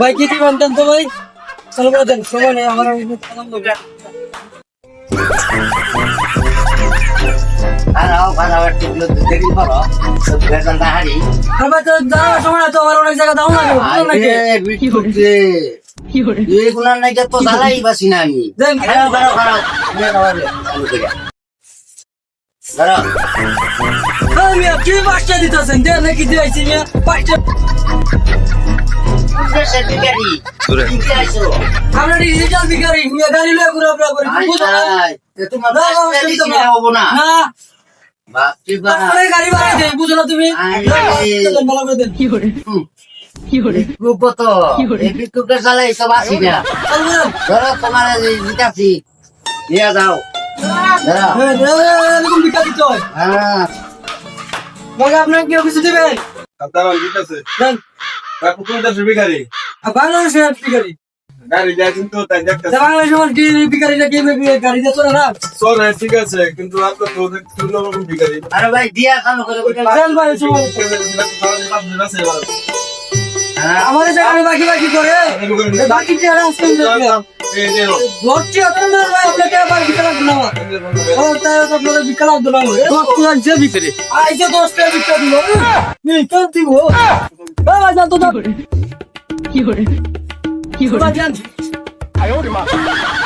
ভাই কি দিবেন দেন তো ভাই? চলো করে দেন সময় নেই। আমার দেখি আমি। মিয়া কি পাঁচটা দিতেছেন? দেন নাকি দিয়েছি পাঁচটা দেশের ভিখারি কি আইছো আমরা ডিজিটাল বিকারি মিয়া গাড়ি লয়ে ঘুরে ঘুরে করি বুঝো না? তোমার না, না, বাসটা না, দিছি না। না হব না। না। বাপরে বাপ। তারপরে গাড়ি বাড়াই দেয় বুঝো না তুমি? আরে। দেন, দেন, ভালো করে দেন হুম। বিক্ষুব্ধ তো এই বিক্ষুব্ধের চালে এইসব আসি না। ধরো তোমার জিতাছি নিয়ে যাও। ধরো। এরকম বিকা দিতে মগে আপনার কেউ কিছু দিবেন? ভিখারি। বাংলাদেশের বিকারি গাড়ি যায় কিন্তু তাই দেখতেছে। বাংলাদেশের আমার কি বিকারিটা কি গাড়ি দিয়ে চলে না? চল ঠিক আছে কিন্তু আপনার তো শূন্য রকম ভিখারি। আরে ভাই দিয়া কালো করে বুঝে দেন ভাই হ্যাঁ। আমাদের জায়গায় বাকি বাকি করে। এই বাকি চেহারা আসতে না ভাই? আপনাকে আবার বিকাল লাগবে না আমার। ও তাই আপনাদের বিকাল লাগবে না আমার। এই রক্ত লাগছে বিকালে। আইসে দশটা বিকাল দিল। এই কেন দিব ভাই জানতো না কি করে কি করে